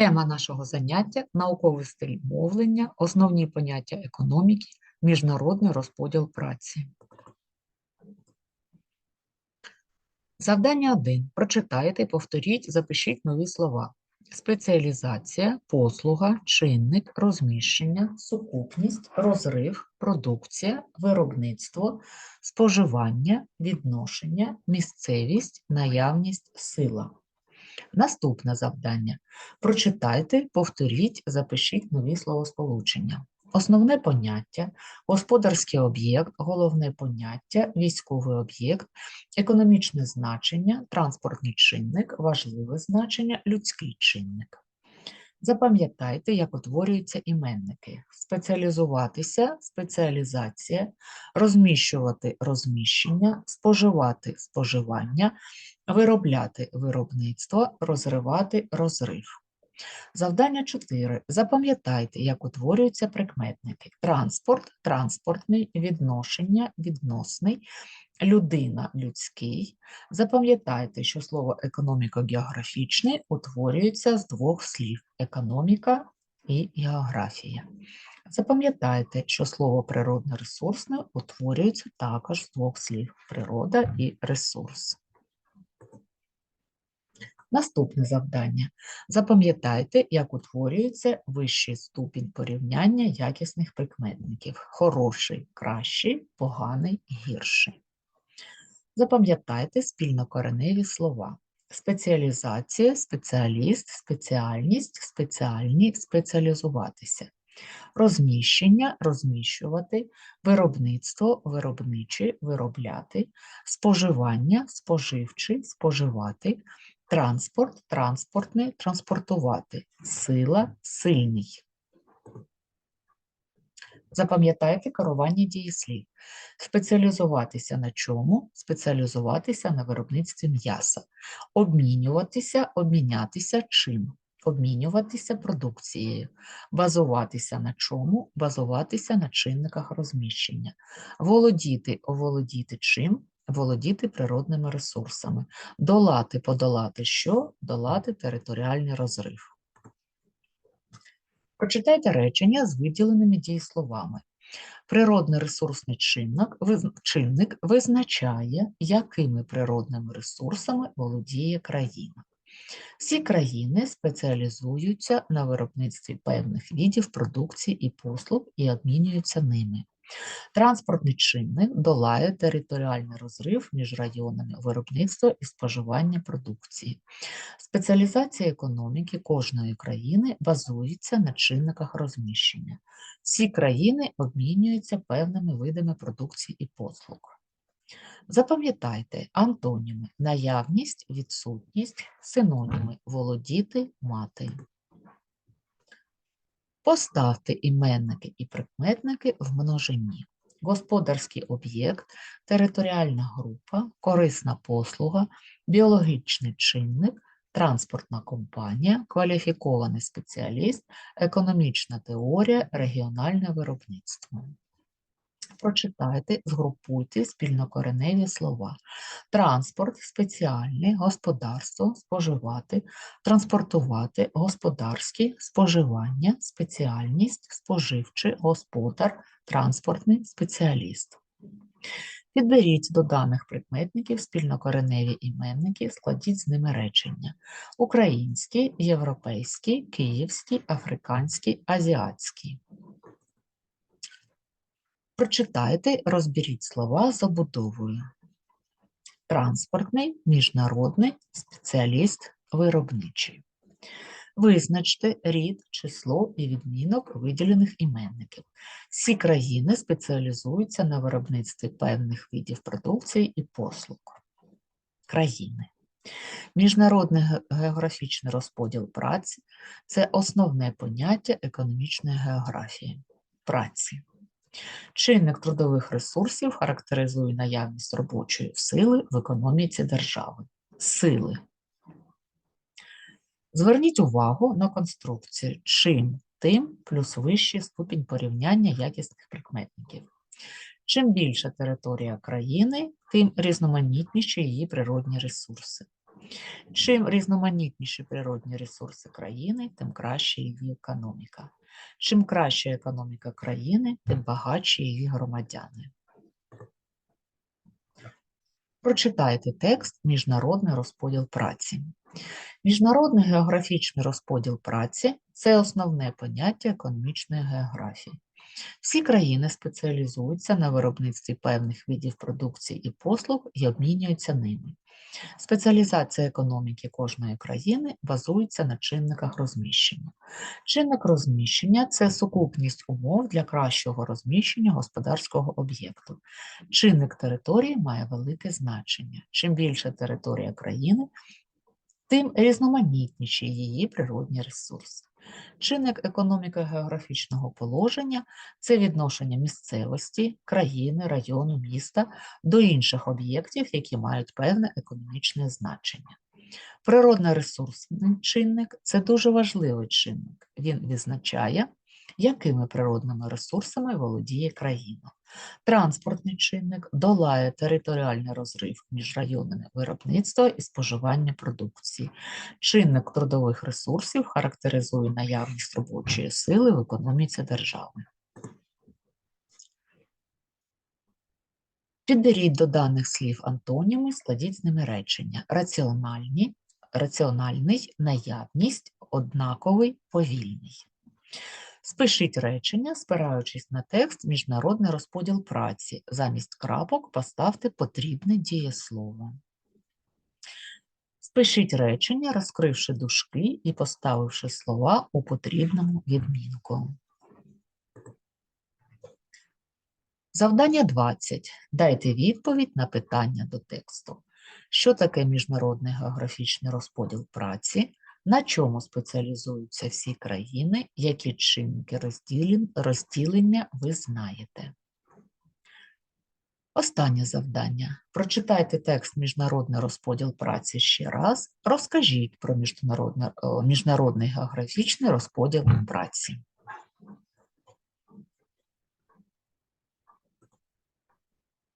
Тема нашого заняття науковий стиль мовлення, основні поняття економіки, міжнародний розподіл праці. Завдання 1. Прочитайте, повторіть, запишіть нові слова. Спеціалізація, послуга, чинник, розміщення, сукупність, розрив, продукція, виробництво, споживання, відношення, місцевість, наявність, сила. Наступне завдання. Прочитайте, повторіть, запишіть нові словосполучення. Основне поняття, господарський об'єкт, головне поняття, військовий об'єкт, економічне значення, транспортний чинник, важливе значення, людський чинник. Запам'ятайте, як утворюються іменники. Спеціалізуватися, спеціалізація, розміщувати розміщення, споживати споживання, виробляти виробництво, розривати розрив. Завдання 4. Запам'ятайте, як утворюються прикметники. Транспорт, транспортний, відношення, відносний, людина, людський. Запам'ятайте, що слово економіко-географічний утворюється з двох слів економіка і географія. Запам'ятайте, що слово природно-ресурсне утворюється також з двох слів природа і ресурс. Наступне завдання. Запам'ятайте, як утворюється вищий ступінь порівняння якісних прикметників: хороший, кращий, поганий, гірший. Запам'ятайте спільнокореневі слова. Спеціалізація, спеціаліст, спеціальність, спеціальні, спеціалізуватися. Розміщення, розміщувати, виробництво, виробничі, виробляти, споживання, споживчий, споживати, Транспорт, транспортний, транспортувати. Сила, сильний. Запам'ятайте керування дієслів. Спеціалізуватися на чому? Спеціалізуватися на виробництві м'яса. Обмінюватися, обмінятися чим? Обмінюватися продукцією. Базуватися на чому? Базуватися на чинниках розміщення. Володіти, оволодіти чим? Володіти природними ресурсами, долати, подолати що? Долати територіальний розрив. Прочитайте речення з виділеними дієсловами. Природний ресурсний чинник, чинник визначає, якими природними ресурсами володіє країна. Всі країни спеціалізуються на виробництві певних видів продукції і послуг і обмінюються ними. Транспортний чинник долає територіальний розрив між районами виробництва і споживання продукції. Спеціалізація економіки кожної країни базується на чинниках розміщення. Всі країни обмінюються певними видами продукції і послуг. Запам'ятайте антоніми наявність, відсутність, синоніми володіти, мати. Поставте іменники і прикметники в множині. Господарський об'єкт, територіальна група, корисна послуга, біологічний чинник, транспортна компанія, кваліфікований спеціаліст, економічна теорія, регіональне виробництво прочитайте, згрупуйте спільнокореневі слова. Транспорт, спеціальний, господарство, споживати, транспортувати, господарське, споживання, спеціальність, споживчий, господар, транспортний спеціаліст. Підберіть до даних прикметників спільнокореневі іменники, складіть з ними речення: український, європейський, київський, африканський, азіатський. Прочитайте, розберіть слова забудовою. Транспортний, міжнародний, спеціаліст, виробничий. Визначте рід, число і відмінок виділених іменників. Всі країни спеціалізуються на виробництві певних видів продукції і послуг. Країни. Міжнародний географічний розподіл праці це основне поняття економічної географії праці. Чинник трудових ресурсів характеризує наявність робочої сили в економіці держави. Сили. Зверніть увагу на конструкцію чим тим плюс вищий ступінь порівняння якісних прикметників. Чим більша територія країни, тим різноманітніші її природні ресурси. Чим різноманітніші природні ресурси країни, тим краще її економіка. Чим краща економіка країни, тим багатші її громадяни. Прочитайте текст Міжнародний розподіл праці. Міжнародний географічний розподіл праці це основне поняття економічної географії. Всі країни спеціалізуються на виробництві певних видів продукції і послуг і обмінюються ними. Спеціалізація економіки кожної країни базується на чинниках розміщення. Чинник розміщення це сукупність умов для кращого розміщення господарського об'єкту. Чинник території має велике значення. Чим більша територія країни, тим різноманітніші її природні ресурси. Чинник економіко-географічного положення це відношення місцевості, країни, району, міста до інших об'єктів, які мають певне економічне значення. Природно-ресурсний чинник це дуже важливий чинник. Він відзначає, якими природними ресурсами володіє країна. Транспортний чинник долає територіальний розрив між районами виробництва і споживання продукції. Чинник трудових ресурсів характеризує наявність робочої сили в економіці держави. Підберіть до даних слів антоніми, складіть з ними речення. Раціональні, раціональний, наявність, однаковий, повільний. Спишіть речення, спираючись на текст Міжнародний розподіл праці. Замість крапок поставте потрібне дієслово. Спишіть речення, розкривши дужки і поставивши слова у потрібному відмінку. Завдання 20. Дайте відповідь на питання до тексту. Що таке міжнародний географічний розподіл праці? На чому спеціалізуються всі країни, які чинники розділення ви знаєте? Останнє завдання. Прочитайте текст Міжнародний розподіл праці ще раз. Розкажіть про міжнародний географічний розподіл праці.